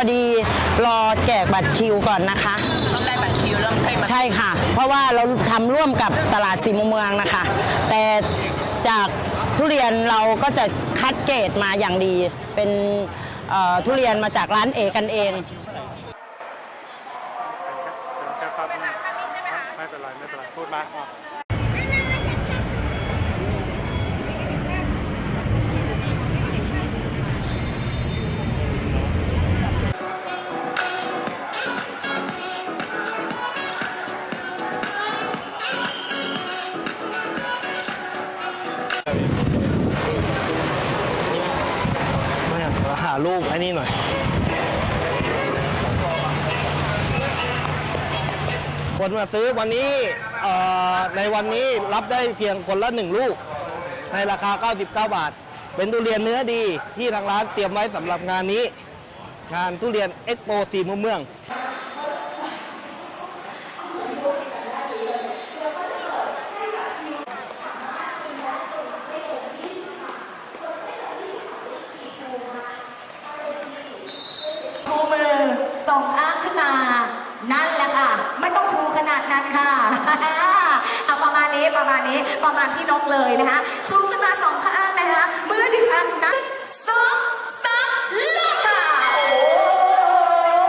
อดีรอแจกบัตรคิวก่อนนะคะ ต้องได้บัตรคิวแล้วค่อยมาใช่ค่ะ เพราะว่าเราทำร่วมกับตลาดสีมุมเมืองนะคะ แต่จากทุเรียนเราก็จะคัดเกรดมาอย่างดี เป็นเอ่อทุเรียนมาจากร้านเอกันเองแค่ปั๊บไม่เป็นไรไม่เป็นไรพูดมา รูปไอ้นี่หน่อย คนมาซื้อวันนี้ในวันนี้รับได้เพียงคนละหนึ่งลูก ในราคา 99 บาท เป็นทุเรียนเนื้อดีที่ทางร้านเตรียมไว้สำหรับงานนี้ งานทุเรียนเอ็กโปสีมุมเมือง ชูมือ สองข้างขึ้นมา นั่นแหละค่ะ ไม่ต้องชูขนาดนั้นค่ะเอาประมาณนี้ประมาณนี้ประมาณที่นกเลยนะคะ ชูขึ้นมาสองข้างนะคะมือดิฉันนะสองสามลิกค่ะ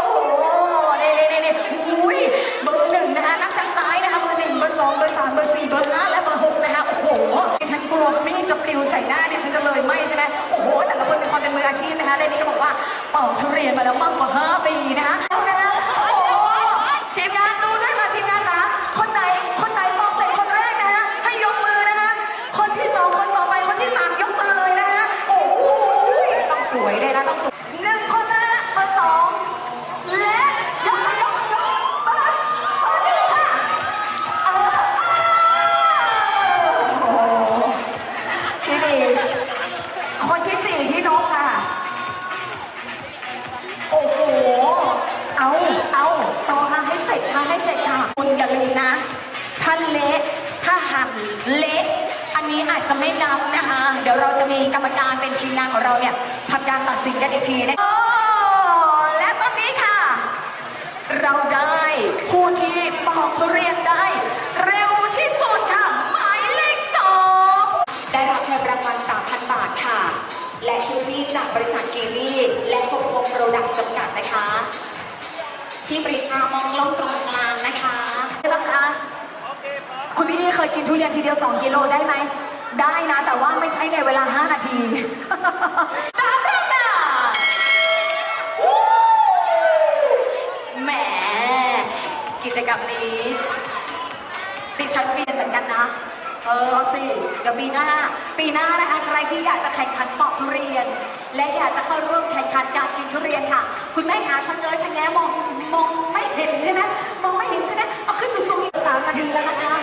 โอ้โหเน่เน่เน่เน่อุ้ยเบอร์หนึ่งนะคะนับจากซ้ายนะคะเบอร์หนึ่งเบอร์สองเบอร์สามเบอร์สี่เบอร์ห้าและเบอร์หกนะคะโอ้โหดิฉันกลัวไม่จะปลิวใส่หน้าดิฉันจะเลยไหมใช่ไหมโอ้โหแต่ละคนเป็นความเป็นมืออาชีพนะคะในนี้ก็บอกว่าปอกทุเรียนมาแล้วมากกว่า วยเลยนะต้องสวยหนึ่งคนนะเบอร์สองและยกยกยกเบอร์เบอร์หนึ่งค่ะเออโอ้โหที่ดีคนที่สี่ที่นกค่ะ โอ้โห เอาเอาต่อค่ะให้เสร็จค่ะให้เสร็จค่ะคุณอย่าลืมนะ ถ้าเละถ้าหันเละ อันนี้อาจจะไม่นับนะคะ เดี๋ยวเราจะมีกรรมการเป็นทีมงานของเราเนี่ยทำการตัดสินกันอีกทีนะโอ้และตอนนี้ค่ะ เราได้ผู้ที่ปอกทุเรียนได้ เร็วที่สุดค่ะ หมายเลขสองได้รับเงินรางวัล3,000 บาทค่ะ และชูรี่จากบริษัทเกวี่และคงคงโปรดักต์จำกัดนะคะ ที่ปรีชามองลงตรงกลางนะคะได้บ้างคะ คุณพี่เคยกินทุเรียนทีเดียว 2 กิโลได้ไหม ได้นะ แต่ว่าไม่ใช่ในเวลา 5 นาทีสามพันบาทวู้แหม กิจกรรมนี้ดิฉันเปลี่ยนเหมือนกันนะ เออเอาสิเดี๋ยวปีหน้า ปีหน้านะคะใครที่อยากจะแข่งขันปอกทุเรียน และอยากจะเข้าร่วมแข่งขันการกินทุเรียนค่ะ คุณแม่คะชังเงยชังแงมองมองไม่เห็นใช่ไหมมองไม่เห็นใช่ไหมเอาขึ้นสูงๆอีกสามนาทีแล้วนะคะ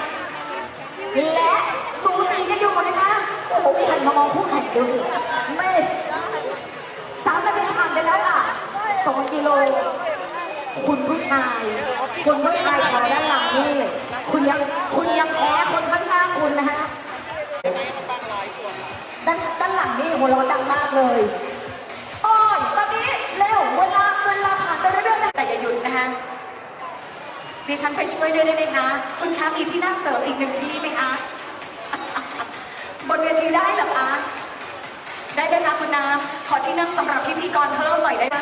และสูสีกันอยู่นะคะโอ้โหมีใครมามองคู่แข่งดูไม่สามนาทีผ่านไปแล้วค่ะสองกิโล คุณผู้ชายคุณผู้ชายแถวด้านหลังนี่คุณยังคุณยังแพ้คนข้างหน้าคุณนะฮะด้านด้านหลังนี่หัวเราะดังมากเลยโอ้ยตอนนี้เร็วเวลาเวลาผ่านไปเรื่อยๆแต่อย่าหยุดนะคะ ดิฉันไปช่วยด้วยได้ไหมคะ คุณคะมีที่นั่งเสริมอีกหนึ่งที่ไหมคะ บนเวทีได้เหรอคะ ได้ไหมคะคุณน้ำขอที่นั่งสำหรับพิธีกรเพิ่มหน่อยได้ไหม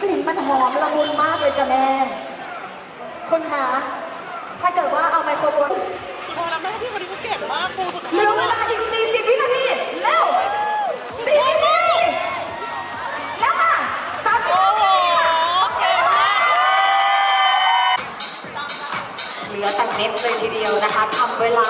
กลิ่นมันหอมละมุนมากเลยจ้ะแม่ คุณคะ ถ้าเกิดว่าเอาไมโครโฟนโอ้แล้วแม่พี่คนนี้เขาเก่งมากเหลือเวลาอี เวลา